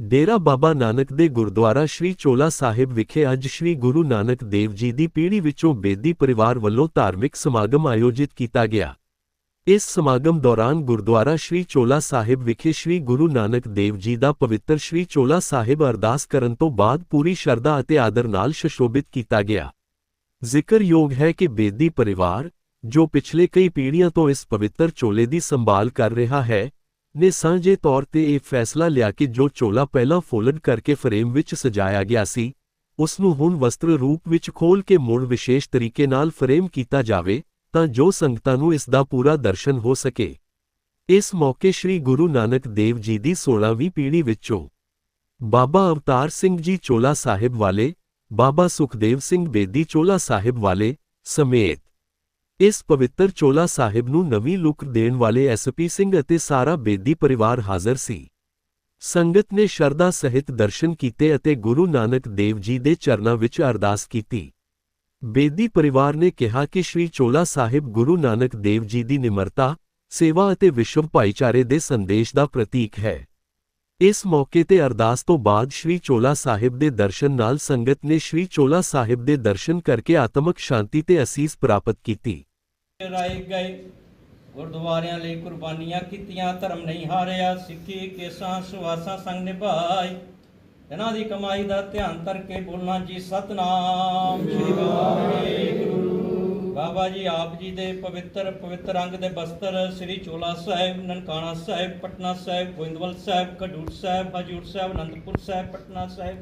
ਡੇਰਾ ਬਾਬਾ ਨਾਨਕ ਦੇ ਗੁਰਦੁਆਰਾ ਸ਼੍ਰੀ ਚੋਲਾ ਸਾਹਿਬ ਵਿਖੇ ਅੱਜ ਸ਼੍ਰੀ ਗੁਰੂ ਨਾਨਕ ਦੇਵ ਜੀ ਦੀ ਪੀੜ੍ਹੀ ਵਿੱਚੋਂ ਬੇਦੀ ਪਰਿਵਾਰ ਵੱਲੋਂ ਧਾਰਮਿਕ ਸਮਾਗਮ ਆਯੋਜਿਤ ਕੀਤਾ ਗਿਆ। ਇਸ ਸਮਾਗਮ ਦੌਰਾਨ ਗੁਰਦੁਆਰਾ ਸ਼੍ਰੀ ਚੋਲਾ ਸਾਹਿਬ ਵਿਖੇ ਸ਼੍ਰੀ ਗੁਰੂ ਨਾਨਕ ਦੇਵ ਜੀ ਦਾ ਪਵਿੱਤਰ ਸ਼੍ਰੀ ਚੋਲਾ ਸਾਹਿਬ ਅਰਦਾਸ ਕਰਨ ਤੋਂ ਬਾਅਦ ਪੂਰੀ ਸ਼ਰਧਾ ਅਤੇ ਆਦਰ ਨਾਲ ਸ਼ਸ਼ੋਭਿਤ ਕੀਤਾ ਗਿਆ। ਜ਼ਿਕਰਯੋਗ ਹੈ ਕਿ ਬੇਦੀ ਪਰਿਵਾਰ, ਜੋ ਪਿਛਲੇ ਕਈ ਪੀੜ੍ਹੀਆਂ ਤੋਂ ਇਸ ਪਵਿੱਤਰ ਚੋਲੇ ਦੀ ਸੰਭਾਲ ਕਰ ਰਿਹਾ ਹੈ ਨੇ ਸਾਂਝੇ ਤੌਰ ਤੇ ਇਹ ਫੈਸਲਾ ਲਿਆ ਕਿ ਜੋ ਚੋਲਾ ਪਹਿਲਾਂ ਫੋਲਡ ਕਰਕੇ ਫਰੇਮ ਵਿੱਚ ਸਜਾਇਆ ਗਿਆ ਸੀ ਉਸ ਨੂੰ ਹੁਣ ਵਸਤਰ ਰੂਪ ਵਿੱਚ ਖੋਲ ਕੇ ਮੁੜ ਵਿਸ਼ੇਸ਼ ਤਰੀਕੇ ਨਾਲ ਫਰੇਮ ਕੀਤਾ ਜਾਵੇ, ਤਾਂ ਜੋ ਸੰਗਤਾਂ ਨੂੰ ਇਸ ਦਾ ਪੂਰਾ ਦਰਸ਼ਨ ਹੋ ਸਕੇ। ਇਸ ਮੌਕੇ ਸ੍ਰੀ ਗੁਰੂ ਨਾਨਕ ਦੇਵ ਜੀ ਦੀ 16ਵੀਂ ਪੀੜ੍ਹੀ ਵਿੱਚੋਂ ਬਾਬਾ ਅਵਤਾਰ ਸਿੰਘ ਜੀ ਚੋਲਾ ਸਾਹਿਬ ਵਾਲੇ, ਬਾਬਾ ਸੁਖਦੇਵ ਸਿੰਘ ਬੇਦੀ ਚੋਲਾ ਸਾਹਿਬ ਵਾਲੇ ਸਮੇਤ ਇਸ ਪਵਿੱਤਰ ਚੋਲਾ ਸਾਹਿਬ ਨੂੰ ਨਵੀਂ ਲੁੱਕ ਦੇਣ ਵਾਲੇ ਐਸਪੀ ਸਿੰਘ ਅਤੇ ਸਾਰਾ ਬੇਦੀ ਪਰਿਵਾਰ ਹਾਜ਼ਰ ਸੀ। ਸੰਗਤ ਨੇ ਸ਼ਰਧਾ ਸਹਿਤ ਦਰਸ਼ਨ ਕੀਤੇ ਅਤੇ ਗੁਰੂ ਨਾਨਕ ਦੇਵ ਜੀ ਦੇ ਚਰਨਾਂ ਵਿੱਚ ਅਰਦਾਸ ਕੀਤੀ। ਬੇਦੀ ਪਰਿਵਾਰ ਨੇ ਕਿਹਾ ਕਿ ਸ਼੍ਰੀ ਚੋਲਾ ਸਾਹਿਬ ਗੁਰੂ ਨਾਨਕ ਦੇਵ ਜੀ ਦੀ ਨਿਮਰਤਾ, ਸੇਵਾ ਅਤੇ ਵਿਸ਼ਵ ਭਾਈਚਾਰੇ ਦੇ ਸੰਦੇਸ਼ ਦਾ ਪ੍ਰਤੀਕ ਹੈ। ਇਸ ਮੌਕੇ ਤੇ ਅਰਦਾਸ ਤੋਂ ਬਾਅਦ ਸ਼੍ਰੀ ਚੋਲਾ ਸਾਹਿਬ ਦੇ ਦਰਸ਼ਨ ਨਾਲ ਸੰਗਤ ਨੇ ਸ਼੍ਰੀ ਚੋਲਾ ਸਾਹਿਬ ਦੇ ਦਰਸ਼ਨ ਕਰਕੇ ਆਤਮਿਕ ਸ਼ਾਂਤੀ ਤੇ ਅਸੀਸ ਪ੍ਰਾਪਤ ਕੀਤੀ। ਰਾਏ ਗਏ। ਗੁਰਦੁਆਰਿਆਂ ਲਈ ਕੁਰਬਾਨੀਆਂ ਕੀਤੀਆਂ, ਧਰਮ ਨਹੀਂ ਹਾਰਿਆ, ਸਿੱਖੀ, ਕੇਸਾਂ, ਸੁਆਸਾਂ ਸੰਗ ਨਿਭਾਈ। ਇਹਨਾਂ ਦੀ ਕਮਾਈ ਦਾ ਧਿਆਨ ਧਰ ਕੇ ਬੋਲਣਾ ਜੀ ਸਤਨਾਮ। ਸ੍ਰੀ ਵਾਹਿਗੁਰੂ। ਬਾਬਾ ਜੀ ਆਪ ਜੀ ਦੇ ਪਵਿੱਤਰ ਪਵਿੱਤਰ ਅੰਗ ਦੇ ਬਸਤਰ ਸ੍ਰੀ ਚੋਲਾ ਸਾਹਿਬ, ਨਨਕਾਣਾ ਸਾਹਿਬ, ਪਟਨਾ ਸਾਹਿਬ, ਗੋਇੰਦਵਾਲ ਸਾਹਿਬ, ਕਡੂਰ ਸਾਹਿਬ, ਹਜੂਰ ਸਾਹਿਬ, ਅਨੰਦਪੁਰ ਸਾਹਿਬ, ਪਟਨਾ ਸਾਹਿਬ।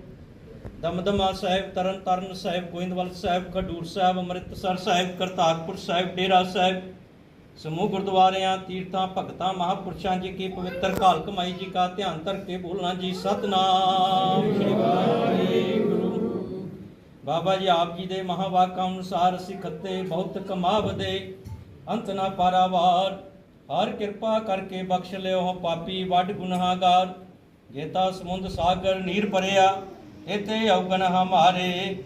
ਦਮਦਮਾ ਸਾਹਿਬ ਤਰਨ ਤਾਰਨ ਸਾਹਿਬ, ਗੋਇੰਦਵਾਲ ਸਾਹਿਬ, ਖਡੂਰ ਸਾਹਿਬ, ਅੰਮ੍ਰਿਤਸਰ ਸਾਹਿਬ, ਕਰਤਾਰਪੁਰ ਸਾਹਿਬ, ਡੇਰਾ ਸਾਹਿਬ, ਸਮੂਹ ਗੁਰਦੁਆਰਿਆਂ, ਤੀਰਥਾਂ, ਭਗਤਾਂ, ਮਹਾਪੁਰਸ਼ਾਂ ਜੀ ਕੀ ਪਵਿੱਤਰ ਕਾਲ ਕਮਾਈ ਜੀ ਕਾ ਧਿਆਨ ਧਰ ਕੇ ਬੋਲਣਾ ਜੀ, ਸਤਨਾਮ ਸ੍ਰੀ ਵਾਹਿਗੁਰੂ। ਬਾਬਾ ਜੀ ਆਪ ਜੀ ਦੇ ਮਹਾਵਾਕਾਂ ਅਨੁਸਾਰ ਸਿੱਖਤੇ ਬਹੁਤ ਕਮਾਵਦੇ, ਅੰਤ ਨਾ ਪਾਰਾਵਾਰ। ਹਰ ਕਿਰਪਾ ਕਰਕੇ ਬਖਸ਼ ਲਿਓ ਪਾਪੀ, ਵੱਡ ਗੁਨਾਹਗਾਰ। ਜੇਤਾ ਸਮੁੰਦ ਸਾਗਰ, ਨੀਰ ਭਰਿਆ। ਇਤੇ ਔਗਣ ਹਮਾਰੇ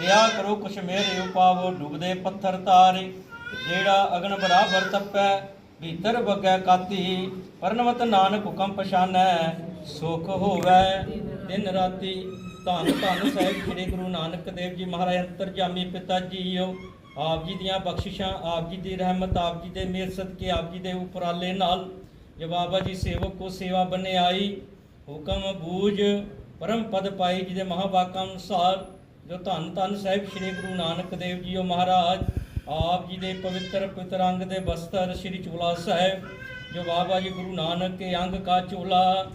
ਦਇਆ ਕਰੋ ਕੁਛ ਮੇਰੇ ਉਪਾਵੋ, ਡੁੱਬਦੇ ਪੱਥਰ ਤਾਰੇ। ਜਿਹੜਾ ਅਗਨ ਬਰਾਬਰ ਤਪੈ, ਭੀਤਰ ਵਗੈ ਕਾਤੀ। ਪਰਨਵਤ ਨਾਨਕ ਹੁਕਮ ਪਛਾਨੈ, ਸੁਖ ਹੋਵੈ ਦਿਨ ਰਾਤੀ। ਧੰਨ ਧੰਨ ਸਾਹਿਬ ਸ੍ਰੀ ਗੁਰੂ ਨਾਨਕ ਦੇਵ ਜੀ ਮਹਾਰਾਜ, ਅੰਤਰਜਾਮੀ ਪਿਤਾ ਜੀਓ। ਆਪ ਜੀ ਦੀਆਂ ਬਖਸ਼ਿਸ਼ਾਂ, ਆਪ ਜੀ ਦੀ ਰਹਿਮਤ, ਆਪ ਜੀ ਦੇ ਮਿਹਰ ਸਦਕੇ, ਆਪ ਜੀ ਦੇ ਉਪਰਾਲੇ ਨਾਲ। ਜੇ ਬਾਬਾ ਜੀ ਸੇਵਕ ਕੋ ਸੇਵਾ ਬਨੇ ਆਈ ਹੁਕਮ ਬੂਝ ਪਰਮ ਪਦ ਪਾਈ ਜੀ ਦੇ ਮਹਾਵਾਕਾਂ ਅਨੁਸਾਰ, ਜੋ ਧੰਨ ਧੰਨ ਸਾਹਿਬ ਸ੍ਰੀ ਗੁਰੂ ਨਾਨਕ ਦੇਵ ਜੀ ਉਹ ਮਹਾਰਾਜ, ਆਪ ਜੀ ਦੇ ਪਵਿੱਤਰ ਪਵਿੱਤਰ ਦੇ ਬਸਤਰ ਸ੍ਰੀ ਚੋਲਾ ਸਾਹਿਬ, ਜੋ ਬਾਬਾ ਜੀ ਗੁਰੂ ਨਾਨਕ ਕੇ ਅੰਗ ਕਾ ਚੋਲਾ,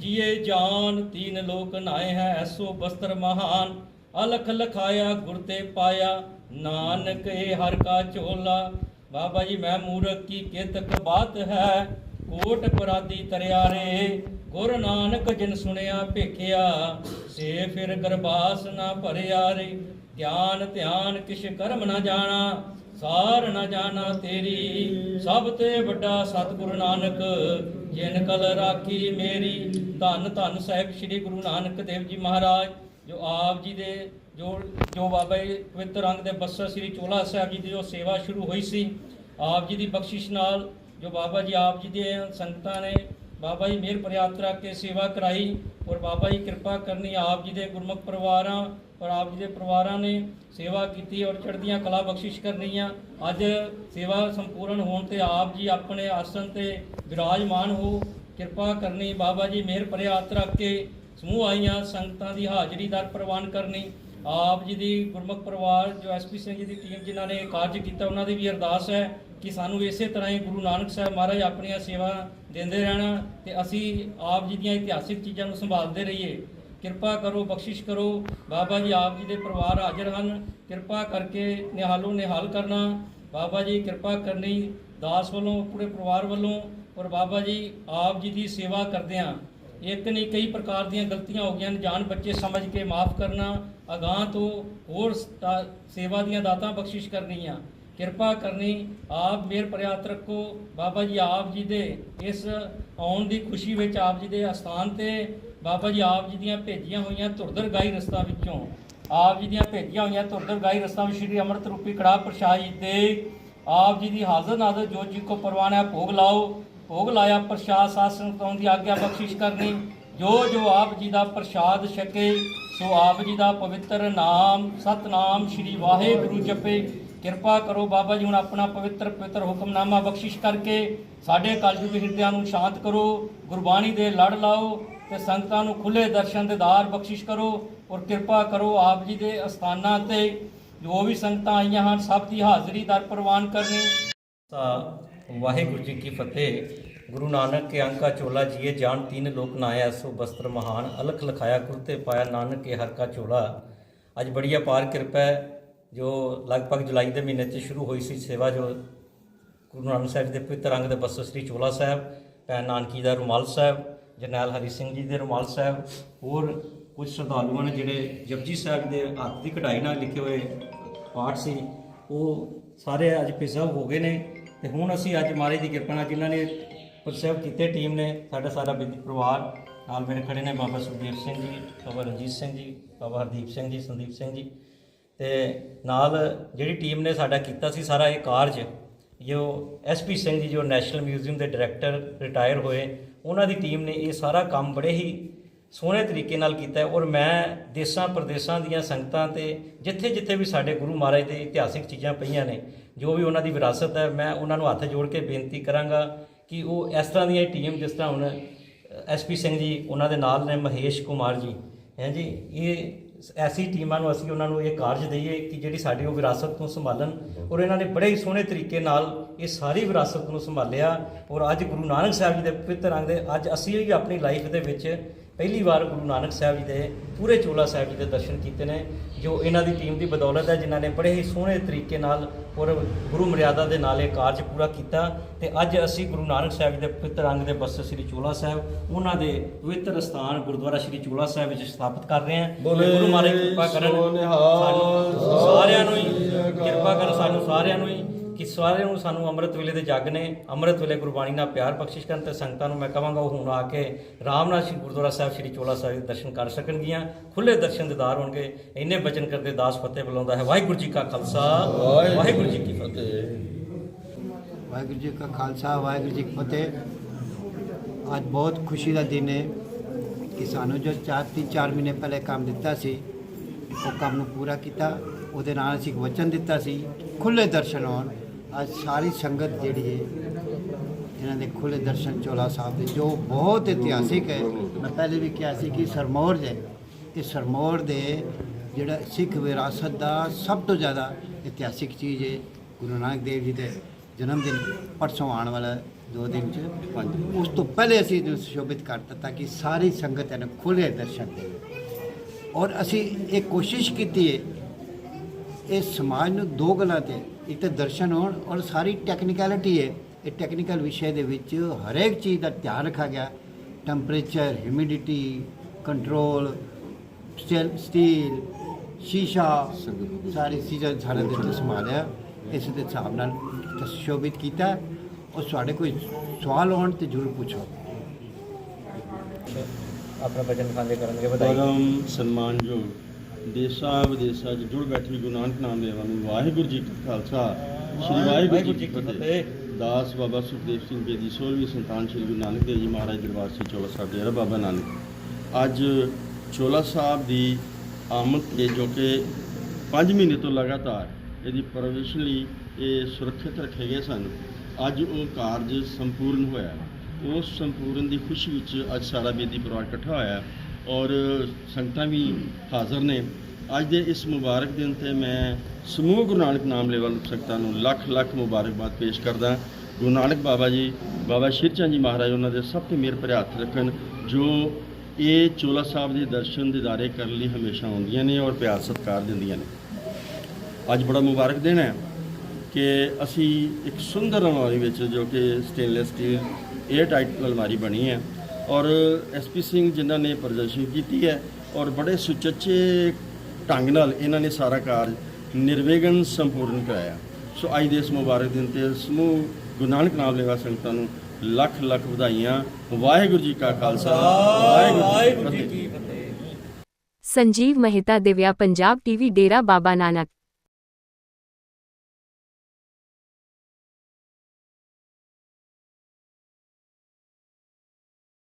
ਜੀਏ ਜਾਨ ਤੀਨ ਲੋਕ ਨਾਏ ਹੈ ਐਸੋ ਬਸਤਰ ਮਹਾਨ, ਅਲਖ ਲਖਾਇਆ ਗੁਰ ਤੇ ਪਾਇਆ, ਨਾਨਕ ਇਹ ਹਰ ਕਾ ਚੋਲਾ। ਬਾਬਾ ਜੀ, ਮੈਂ ਮੂਰਖ ਕੀ ਕਿਤਕ ਬਾਤ ਹੈ ਕੋਟ ਪਰਾਦੀ ਤਰਿਆਰੇ, ਗੁਰ ਨਾਨਕ ਜਿਨ ਸੁਣਿਆ ਭੇਖਿਆ, ਸੇ ਫਿਰ ਗਰਬਾਸ ਨਾ ਭਰਿਆ ਰੇ। ਗਿਆਨ ਧਿਆਨ ਕਿਛ ਕਰਮ ਨਾ ਜਾਣਾ, ਸਾਰ ਨਾ ਜਾਣਾ ਤੇਰੀ। ਸਭ ਤੇ ਵੱਡਾ ਸਤਿਗੁਰੂ ਨਾਨਕ, ਜਿਨ ਕਲ ਰਾਖੀ ਮੇਰੀ। ਧੰਨ ਧੰਨ ਸਾਹਿਬ ਸ੍ਰੀ ਗੁਰੂ ਨਾਨਕ ਦੇਵ ਜੀ ਮਹਾਰਾਜ, ਜੋ ਆਪ ਜੀ ਦੇ, ਜੋ ਜੋ ਬਾਬਾ ਜੀ ਪਵਿੱਤਰ ਅੰਗ ਦੇ ਬੱਸਾ ਸ੍ਰੀ ਚੋਲਾ ਸਾਹਿਬ ਜੀ ਦੀ ਜੋ ਸੇਵਾ ਸ਼ੁਰੂ ਹੋਈ ਸੀ, ਆਪ ਜੀ ਦੀ ਬਖਸ਼ਿਸ਼ ਨਾਲ ਜੋ ਬਾਬਾ ਜੀ ਆਪ ਜੀ ਦੇ ਸੰਗਤਾਂ ਨੇ, ਬਾਬਾ ਜੀ ਮਿਹਰ ਪ੍ਰਿਆਤਰਾ ਕੇ ਸੇਵਾ ਕਰਾਈ ਔਰ ਬਾਬਾ ਜੀ ਕਿਰਪਾ ਕਰਨੀ ਆਪ ਜੀ ਦੇ ਗੁਰਮੁਖ ਪਰਿਵਾਰਾਂ ਔਰ ਆਪ ਜੀ ਦੇ ਪਰਿਵਾਰਾਂ ਨੇ ਸੇਵਾ ਕੀਤੀ ਔਰ ਚੜ੍ਹਦੀਆਂ ਕਲਾ ਬਖਸ਼ਿਸ਼ ਕਰਨੀਆਂ। ਅੱਜ ਸੇਵਾ ਸੰਪੂਰਨ ਹੋਣ ਤੇ ਆਪ ਜੀ ਆਪਣੇ ਆਸਣ ਤੇ ਵਿਰਾਜਮਾਨ ਹੋ, ਕਿਰਪਾ ਕਰਨੀ ਬਾਬਾ ਜੀ ਮਿਹਰ ਪ੍ਰਿਆਤਰਾ ਕੇ ਸਮੂਹ ਆਈਆਂ, ਸੰਗਤਾਂ ਦੀ ਹਾਜ਼ਰੀ ਦਰ ਪ੍ਰਵਾਨ ਕਰਨੀ। ਆਪ ਜੀ ਦੀ ਗੁਰਮੁਖ ਪਰਿਵਾਰ ਜੋ ਐਸਪੀ ਸਿੰਘ ਜੀ ਦੀ ਟੀਮ ਜਿਨ੍ਹਾਂ ਨੇ ਕਾਰਜ ਕੀਤਾ, ਉਹਨਾਂ ਦੀ ਵੀ ਅਰਦਾਸ ਹੈ ਕਿ ਸਾਨੂੰ ਇਸੇ ਤਰ੍ਹਾਂ ਹੀ ਗੁਰੂ ਨਾਨਕ ਸਾਹਿਬ ਮਹਾਰਾਜ ਆਪਣੀਆਂ ਸੇਵਾ ਦਿੰਦੇ ਰਹਿਣਾ ਤੇ ਅਸੀਂ ਆਪ ਜੀ ਦੀਆਂ ਇਤਿਹਾਸਿਕ ਚੀਜ਼ਾਂ ਨੂੰ ਸੰਭਾਲਦੇ ਰਹੀਏ। ਕਿਰਪਾ ਕਰੋ, ਬਖਸ਼ਿਸ਼ ਕਰੋ, ਬਾਬਾ ਜੀ ਆਪ ਜੀ ਦੇ ਪਰਿਵਾਰ ਹਾਜ਼ਰ ਹਨ। ਕਿਰਪਾ ਕਰਕੇ ਨਿਹਾਲੋ, ਨਿਹਾਲ ਕਰਨਾ। ਬਾਬਾ ਜੀ ਕਿਰਪਾ ਕਰਨੀ ਦਾਸ ਵੱਲੋਂ, ਪੂਰੇ ਪਰਿਵਾਰ ਵੱਲੋਂ ਔਰ ਬਾਬਾ ਜੀ ਆਪ ਜੀ ਦੀ ਸੇਵਾ ਕਰਦੇ ਕਰਦਿਆਂ। ਇੱਕ ਨਹੀਂ ਕਈ ਪ੍ਰਕਾਰ ਦੀਆਂ ਗਲਤੀਆਂ ਹੋ ਗਈਆਂ ਨੇ, ਜਾਣ ਬੱਚੇ ਸਮਝ ਕੇ ਮਾਫ ਕਰਨਾ ਅਗਾਹ ਤੋਂ ਹੋਰ ਸੇਵਾ ਦੀਆਂ ਦਾਤਾਂ ਬਖਸ਼ਿਸ਼ ਕਰਨੀਆਂ। ਕਿਰਪਾ ਕਰਨੀ ਆਪ ਮੇਰ ਪ੍ਰਿਆਤ ਰੱਖੋ। ਬਾਬਾ ਜੀ ਆਪ ਜੀ ਦੇ ਇਸ ਆਉਣ ਦੀ ਖੁਸ਼ੀ ਵਿੱਚ ਆਪ ਜੀ ਦੇ ਅਸਥਾਨ ਤੇ ਬਾਬਾ ਜੀ ਆਪ ਜੀ ਦੀਆਂ ਭੇਜੀਆਂ ਹੋਈਆਂ ਧੁਰਦਰ ਗਾਈ ਰਸਤਾ ਵਿੱਚੋਂ। ਆਪ ਜੀ ਦੀਆਂ ਭੇਜੀਆਂ ਹੋਈਆਂ ਧੁਰਦਰ ਗਾਈ ਰਸਤਾ ਵਿੱਚ ਸ਼੍ਰੀ ਅੰਮ੍ਰਿਤ ਰੂਪੀ ਕੜਾ ਪ੍ਰਸ਼ਾਦ ਜੀ ਦੇ ਆਪ ਜੀ ਦੀ ਹਾਜ਼ਰ ਨਾਜ਼ਰ ਜੋ ਜੀ ਕੋ ਪਰਵਾਨਾ ਹੈ, ਭੋਗ ਲਾਓ। ਭੋਗ ਲਾਇਆ ਪ੍ਰਸ਼ਾਦ ਸਾਸਨ ਤੋਂ ਦੀ ਆਗਿਆ ਬਖਸ਼ਿਸ਼ ਕਰਨੀ। ਜੋ ਜੋ ਆਪ ਜੀ ਦਾ ਪ੍ਰਸ਼ਾਦ ਛਕੇ ਸੋ ਆਪ ਜੀ ਦਾ ਪਵਿੱਤਰ ਨਾਮ, ਸਤਨਾਮ ਸ੍ਰੀ ਵਾਹਿਗੁਰੂ ਜਪੇ। ਕਿਰਪਾ ਕਰੋ ਬਾਬਾ ਜੀ, ਹੁਣ ਆਪਣਾ ਪਵਿੱਤਰ ਪਵਿੱਤਰ ਹੁਕਮਨਾਮਾ ਬਖਸ਼ਿਸ਼ ਕਰਕੇ ਸਾਡੇ ਕਲਯੁਗ ਹਿਰਦਿਆਂ ਨੂੰ ਸ਼ਾਂਤ ਕਰੋ, ਗੁਰਬਾਣੀ ਦੇ ਲੜ ਲਾਓ ਤੇ ਸੰਗਤਾਂ ਨੂੰ ਖੁੱਲੇ ਦਰਸ਼ਨ ਦੇ ਦਾਰ ਬਖਸ਼ਿਸ਼ ਕਰੋ ਔਰ ਕਿਰਪਾ ਕਰੋ ਆਪ ਜੀ ਦੇ ਅਸਥਾਨਾਂ ਤੇ। ਜੋ ਵੀ ਸੰਗਤਾਂ ਆਈਆਂ ਹਨ, ਸਭ ਦੀ ਹਾਜ਼ਰੀ ਦਰ ਪ੍ਰਵਾਨ ਕਰਨੀ। ਵਾਹਿਗੁਰੂ ਜੀ ਕੀ ਫਤਿਹ। ਗੁਰੂ ਨਾਨਕ ਕੇ ਅੰਕਾ ਚੋਲਾ ਜੀਏ ਜਾਣ ਤੀਨ ਲੋਕ ਨਾਇਆ ਸੋ ਬਸਤਰ ਮਹਾਨ, ਅਲਖ ਲਖਾਇਆ ਕੁਰਤੇ ਪਾਇਆ ਨਾਨਕ ਕੇ ਹਰ ਕਾ ਚੋਲਾ। ਅੱਜ ਬੜੀ ਅਪਾਰ ਕਿਰਪਾ ਹੈ, ਜੋ ਲਗਭਗ ਜੁਲਾਈ ਦੇ ਮਹੀਨੇ 'ਚ ਸ਼ੁਰੂ ਹੋਈ ਸੀ ਸੇਵਾ, ਜੋ ਗੁਰੂ ਨਾਨਕ ਸਾਹਿਬ ਦੇ ਪਵਿੱਤਰ ਅੰਗ ਦੇ ਬਸਤਰ ਸ੍ਰੀ ਚੋਲਾ ਸਾਹਿਬ, ਭੈਣ ਨਾਨਕੀ ਦਾ ਰੁਮਾਲ ਸਾਹਿਬ, ਜਰਨੈਲ ਹਰੀ ਸਿੰਘ ਜੀ ਦੇ ਰੁਮਾਲ ਸਾਹਿਬ, ਹੋਰ ਕੁਝ ਸ਼ਰਧਾਲੂਆਂ ਨੇ ਜਿਹੜੇ ਜਪਜੀ ਸਾਹਿਬ ਦੇ ਹੱਥ ਦੀ ਕਢਾਈ ਨਾਲ ਲਿਖੇ ਹੋਏ ਪਾਠ ਸੀ, ਉਹ ਸਾਰੇ ਅੱਜ ਪ੍ਰਿਜ਼ਰਵ ਹੋ ਗਏ ਨੇ। ਤੇ ਹੁਣ ਅਸੀਂ ਅੱਜ ਮਹਾਰਾਜ ਦੀ ਕਿਰਪਾ ਨਾਲ ਜਿਨ੍ਹਾਂ ਨੇ ਪ੍ਰਿਜ਼ਰਵ ਕੀਤੇ ਟੀਮ ਨੇ, ਸਾਡਾ ਸਾਰਾ ਬਿੱਦੀ ਪਰਿਵਾਰ। ਨਾਲ ਮੇਰੇ ਖੜੇ ਨੇ ਬਾਬਾ ਸੁਖਦੇਵ ਸਿੰਘ ਜੀ, ਬਾਬਾ ਰਣਜੀਤ ਸਿੰਘ ਜੀ, ਬਾਬਾ ਹਰਦੀਪ ਸਿੰਘ ਜੀ, ਸੰਦੀਪ ਸਿੰਘ ਜੀ। ਤੇ ਨਾਲ ਜਿਹੜੀ ਟੀਮ ਨੇ ਸਾਡਾ ਕੀਤਾ ਸੀ ਸਾਰਾ ਇਹ ਕਾਰਜ ਜੋ ਐਸਪੀ ਸਿੰਘ ਜੀ, ਜੋ ਨੈਸ਼ਨਲ ਮਿਊਜ਼ੀਅਮ ਦੇ ਡਾਇਰੈਕਟਰ ਰਿਟਾਇਰ ਹੋਏ, ਉਹਨਾਂ ਦੀ ਟੀਮ ਨੇ ਇਹ ਸਾਰਾ ਕੰਮ ਬੜੇ ਹੀ ਸੋਹਣੇ ਤਰੀਕੇ ਨਾਲ ਕੀਤਾ ਹੈ। ਔਰ ਮੈਂ ਦੇਸਾਂ ਪ੍ਰਦੇਸਾਂ ਦੀਆਂ ਸੰਗਤਾਂ ਤੇ ਜਿੱਥੇ ਜਿੱਥੇ ਵੀ ਸਾਡੇ ਗੁਰੂ ਮਹਾਰਾਜ ਦੇ ਇਤਿਹਾਸਿਕ ਚੀਜ਼ਾਂ ਪਈਆਂ ਨੇ, ਜੋ ਵੀ ਉਹਨਾਂ ਦੀ ਵਿਰਾਸਤ ਹੈ, ਮੈਂ ਉਹਨਾਂ ਨੂੰ ਹੱਥ ਜੋੜ ਕੇ ਬੇਨਤੀ ਕਰਾਂਗਾ ਕਿ ਉਹ ਇਸ ਤਰ੍ਹਾਂ ਦੀਆਂ ਟੀਮ ਜਿਸ ਤਰ੍ਹਾਂ ਹੁਣ ਐਸਪੀ ਸਿੰਘ ਜੀ, ਉਹਨਾਂ ਦੇ ਨਾਲ ਨੇ, ਮਹੇਸ਼ ਕੁਮਾਰ ਜੀ, ਹੈ ਜੀ? ਇਹ ਐਸੀ ਟੀਮਾਂ ਨੂੰ ਅਸੀਂ ਉਹਨਾਂ ਨੂੰ ਇਹ ਕਾਰਜ ਦਈਏ ਕਿ ਜਿਹੜੀ ਸਾਡੀ ਉਹ ਵਿਰਾਸਤ ਨੂੰ ਸੰਭਾਲਣ ਔਰ ਇਹਨਾਂ ਨੇ ਬੜੇ ਹੀ ਸੋਹਣੇ ਤਰੀਕੇ ਨਾਲ ਇਹ ਸਾਰੀ ਵਿਰਾਸਤ ਨੂੰ ਸੰਭਾਲਿਆ ਔਰ ਅੱਜ ਗੁਰੂ ਨਾਨਕ ਸਾਹਿਬ ਜੀ ਦੇ ਪਵਿੱਤਰ ਅੰਗ ਦੇ ਅੱਜ ਅਸੀਂ ਵੀ ਆਪਣੀ ਲਾਈਫ ਦੇ ਵਿੱਚ ਪਹਿਲੀ ਵਾਰ ਗੁਰੂ ਨਾਨਕ ਸਾਹਿਬ ਜੀ ਦੇ ਪੂਰੇ ਚੋਲਾ ਸਾਹਿਬ ਜੀ ਦੇ ਦਰਸ਼ਨ ਕੀਤੇ ਨੇ ਜੋ ਇਹਨਾਂ ਦੀ ਟੀਮ ਦੀ ਬਦੌਲਤ ਹੈ ਜਿਨ੍ਹਾਂ ਨੇ ਬੜੇ ਹੀ ਸੋਹਣੇ ਤਰੀਕੇ ਨਾਲ ਔਰ ਗੁਰੂ ਮਰਿਆਦਾ ਦੇ ਨਾਲ ਇਹ ਕਾਰਜ ਪੂਰਾ ਕੀਤਾ ਤੇ ਅੱਜ ਅਸੀਂ ਗੁਰੂ ਨਾਨਕ ਸਾਹਿਬ ਜੀ ਦੇ ਪਵਿੱਤਰ ਅੰਗ ਦੇ ਬਸਤਰ ਸ੍ਰੀ ਚੋਲਾ ਸਾਹਿਬ ਉਹਨਾਂ ਦੇ ਪਵਿੱਤਰ ਸਥਾਨ ਗੁਰਦੁਆਰਾ ਸ੍ਰੀ ਚੋਲਾ ਸਾਹਿਬ ਵਿੱਚ ਸਥਾਪਿਤ ਕਰ ਰਹੇ ਹਾਂ ਗੁਰੂ ਮਹਾਰਾਜ ਕਿਰਪਾ ਕਰਨ। ਸਾਨੂੰ ਸਾਰਿਆਂ ਨੂੰ ਹੀ ਕਿਰਪਾ ਕਰਨ ਸਾਨੂੰ ਸਾਰਿਆਂ ਨੂੰ ਹੀ ਕਿ ਸਾਰਿਆਂ ਨੂੰ ਸਾਨੂੰ ਅੰਮ੍ਰਿਤ ਵੇਲੇ ਦੇ ਜੱਗ ਨੇ ਅੰਮ੍ਰਿਤ ਵੇਲੇ ਗੁਰਬਾਣੀ ਨਾਲ ਪਿਆਰ ਬਖਸ਼ਿਸ਼ ਕਰਨ ਤੇ ਸੰਗਤਾਂ ਨੂੰ ਮੈਂ ਕਹਾਂਗਾ ਉਹ ਹੁਣ ਆ ਕੇ ਰਾਮ ਨਾਲ ਸ਼੍ਰੀ ਗੁਰਦੁਆਰਾ ਸਾਹਿਬ ਸ਼੍ਰੀ ਚੋਲਾ ਸਾਹਿਬ ਦੇ ਦਰਸ਼ਨ ਕਰ ਸਕਣਗੀਆਂ ਖੁੱਲੇ ਦਰਸ਼ਨ ਦਿਦਾਰ ਹੋਣਗੇ ਇੰਨੇ ਬਚਨ ਕਰਦੇ ਦਾਸ ਫਤਿਹ ਬੁਲਾਉਂਦਾ ਹੈ। ਵਾਹਿਗੁਰੂ ਜੀ ਕਾ ਖਾਲਸਾ ਵਾਹਿਗੁਰੂ ਜੀ ਕੀ ਫਤਿਹ। ਵਾਹਿਗੁਰੂ ਜੀ ਕਾ ਖਾਲਸਾ ਵਾਹਿਗੁਰੂ ਜੀ ਕੀ ਫਤਿਹ। ਅੱਜ ਬਹੁਤ ਖੁਸ਼ੀ ਦਾ ਦਿਨ ਹੈ ਕਿ ਸਾਨੂੰ ਜੋ ਚਾਰ ਤਿੰਨ ਚਾਰ ਮਹੀਨੇ ਪਹਿਲੇ ਕੰਮ ਦਿੱਤਾ ਸੀ ਉਹ ਕੰਮ ਨੂੰ ਪੂਰਾ ਕੀਤਾ। ਉਹਦੇ ਨਾਲ ਅਸੀਂ ਇੱਕ ਵਚਨ ਦਿੱਤਾ ਸੀ ਖੁੱਲੇ ਦਰਸ਼ਨ ਹੋਣ। ਅੱਜ ਸਾਰੀ ਸੰਗਤ ਜਿਹੜੀ ਹੈ, ਇਹਨਾਂ ਦੇ ਖੁੱਲੇ ਦਰਸ਼ਨ ਚੋਲਾ ਸਾਹਿਬ ਦੇ, ਜੋ ਬਹੁਤ ਇਤਿਹਾਸਿਕ ਹੈ। ਮੈਂ ਪਹਿਲੇ ਵੀ ਕਿਹਾ ਸੀ ਕਿ ਸਰਮੌਰ ਜੇ ਇਹ ਸਰਮੌਰ ਦੇ ਜਿਹੜਾ ਸਿੱਖ ਵਿਰਾਸਤ ਦਾ ਸਭ ਤੋਂ ਜ਼ਿਆਦਾ ਇਤਿਹਾਸਿਕ ਚੀਜ਼ ਹੈ, ਗੁਰੂ ਨਾਨਕ ਦੇਵ ਜੀ ਦੇ ਜਨਮ ਦਿਨ, ਪਰਸੋਂ ਆਉਣ ਵਾਲਾ ਦੋ ਦਿਨ ਚ ਪੰਜ ਉਸ ਤੋਂ ਪਹਿਲੇ ਅਸੀਂ ਇਹਨੂੰ ਸੁਸ਼ੋਭਿਤ ਕਰ ਦਿੱਤਾ ਕਿ ਸਾਰੀ ਸੰਗਤ ਇਹਨੂੰ ਖੁੱਲੇ ਦਰਸ਼ਨ ਦੇ। ਔਰ ਅਸੀਂ ਇਹ ਕੋਸ਼ਿਸ਼ ਕੀਤੀ ਹੈ ਇਹ ਸਮਾਜ ਨੂੰ ਦੋ ਗੱਲਾਂ ਤੇ ਇੱਕ ਤਾਂ ਦਰਸ਼ਨ ਹੋਣ ਔਰ ਸਾਰੀ ਟੈਕਨੀਕੈਲਿਟੀ ਹੈ। ਇਹ ਟੈਕਨੀਕਲ ਵਿਸ਼ੇ ਦੇ ਵਿੱਚ ਹਰੇਕ ਚੀਜ਼ ਦਾ ਧਿਆਨ ਰੱਖਿਆ ਗਿਆ। Temperature humidity control steel steel ਸ਼ੀਸ਼ਾ ਸਾਰੀ ਚੀਜ਼ਾਂ ਸਾਰੇ ਦੇ ਵਿੱਚ ਸੰਭਾਲਿਆ ਇਸ ਦੇ ਹਿਸਾਬ ਨਾਲ ਸੁਸ਼ੋਭਿਤ ਕੀਤਾ। ਔਰ ਤੁਹਾਡੇ ਕੋਈ ਸਵਾਲ ਹੋਣ ਤੇ ਜ਼ਰੂਰ ਪੁੱਛੋ। ਆਪਣਾ ਬਚਨ ਖਾਂਦੇ ਕਰਨਗੇ ਵਧਾਈ। ਸਨਮਾਨਯੋਗ ਦੇਸ਼ਾਂ ਵਿਦੇਸ਼ਾਂ 'ਚ ਜੁੜ ਬੈਠੇ ਗੁਰੂ ਨਾਨਕ ਨਾਮ ਦੇਵਾਂ ਨੂੰ ਵਾਹਿਗੁਰੂ ਜੀ ਕਾ ਖਾਲਸਾ। ਸ੍ਰੀ ਵਾਹਿਗੁਰੂ ਜੀ ਕੀ ਫਤਿਹ। ਦਾਸ ਬਾਬਾ ਸੁਖਦੇਵ ਸਿੰਘ ਜੀ ਦੀ 16ਵੀਂ ਸੰਤਾਨ ਸ੍ਰੀ ਗੁਰੂ ਨਾਨਕ ਦੇਵ ਜੀ ਮਹਾਰਾਜ ਦਰਬਾਰ ਸ੍ਰੀ ਚੋਲਾ ਸਾਹਿਬ ਡੇਰਾ ਬਾਬਾ ਨਾਨਕ। ਅੱਜ ਚੋਲਾ ਸਾਹਿਬ ਦੀ ਆਮਦ ਤੇ ਜੋ ਕਿ 5 ਮਹੀਨੇ ਤੋਂ ਲਗਾਤਾਰ ਇਹਦੀ ਪਰਵਰਿਸ਼ ਲਈ ਇਹ ਸੁਰੱਖਿਅਤ ਰੱਖੇ ਗਏ ਸਨ। ਅੱਜ ਉਹ ਕਾਰਜ ਸੰਪੂਰਨ ਹੋਇਆ। ਉਸ ਸੰਪੂਰਨ ਦੀ ਖੁਸ਼ੀ ਵਿੱਚ ਅੱਜ ਸਾਰਾ ਬੇਦੀ ਪਰਿਵਾਰ ਇਕੱਠਾ ਹੋਇਆ। ਹੈ ਔਰ ਸੰਗਤਾਂ ਵੀ ਹਾਜ਼ਰ ਨੇ। ਅੱਜ ਦੇ ਇਸ ਮੁਬਾਰਕ ਦਿਨ ਤੇ ਮੈਂ ਸਮੂਹ ਗੁਰੂ ਨਾਨਕ ਨਾਮ ਲੈਵਲ ਸੰਗਤਾਂ ਨੂੰ ਲੱਖ ਲੱਖ ਮੁਬਾਰਕਬਾਦ ਪੇਸ਼ ਕਰਦਾ ਗੁਰੂ ਨਾਨਕ ਬਾਬਾ ਜੀ, ਬਾਬਾ ਸ਼੍ਰੀ ਜੀ ਮਹਾਰਾਜ, ਉਹਨਾਂ ਦੇ ਸਭ ਤੇ ਮਿਹਰ ਭਰੇ ਹੱਥ ਰੱਖਣ, ਜੋ ਇਹ ਚੋਲਾ ਸਾਹਿਬ ਦੇ ਦਰਸ਼ਨ ਦਿਦਾਰੇ ਕਰਨ ਲਈ ਹਮੇਸ਼ਾ ਆਉਂਦੀਆਂ ਨੇ ਔਰ ਪਿਆਰ ਸਤਿਕਾਰ ਦਿੰਦੀਆਂ ਨੇ। ਅੱਜ ਬੜਾ ਮੁਬਾਰਕ ਦਿਨ ਹੈ ਕਿ ਅਸੀਂ ਇੱਕ ਸੁੰਦਰ ਅਲਮਾਰੀ ਵਿੱਚ ਜੋ ਕਿ ਸਟੇਨਲੈਸ ਸਟੀਲ 에ਅਰ ਟਾਈਟ ਅਲਮਾਰੀ ਬਣੀ ਹੈ। ਔਰ ਐਸਪੀ ਸਿੰਘ ਜਿਨ੍ਹਾਂ ਨੇ ਪ੍ਰਦਰਸ਼ਨ ਕੀਤੀ ਹੈ ਔਰ ਬੜੇ ਸੁਚੱਜੇ ਢੰਗ ਨਾਲ ਇਹਨਾਂ ਨੇ ਸਾਰਾ ਕਾਰਜ ਨਿਰਵਿਘਨ ਸੰਪੂਰਨ ਕਰਾਇਆ। ਸੋ ਅੱਜ ਦੇ ਇਸ ਮੁਬਾਰਕ ਦਿਨ ਤੇ ਸਮੂਹ ਗੁਰੂ ਨਾਨਕ ਨਾਮ ਲੈਵਾ ਸੰਗਤਾਂ ਨੂੰ ਲੱਖ ਲੱਖ ਵਧਾਈਆਂ। ਵਾਹਿਗੁਰੂ ਜੀ ਕਾ ਖਾਲਸਾ। ਵਾਹਿਗੁਰੂ ਜੀ ਕੀ ਫਤਿਹ। ਸੰਜੀਵ ਮਹਿਤਾ ਦਿਵਿਆ, ਪੰਜਾਬ ਟੀਵੀ, ਡੇਰਾ ਬਾਬਾ ਨਾਨਕ।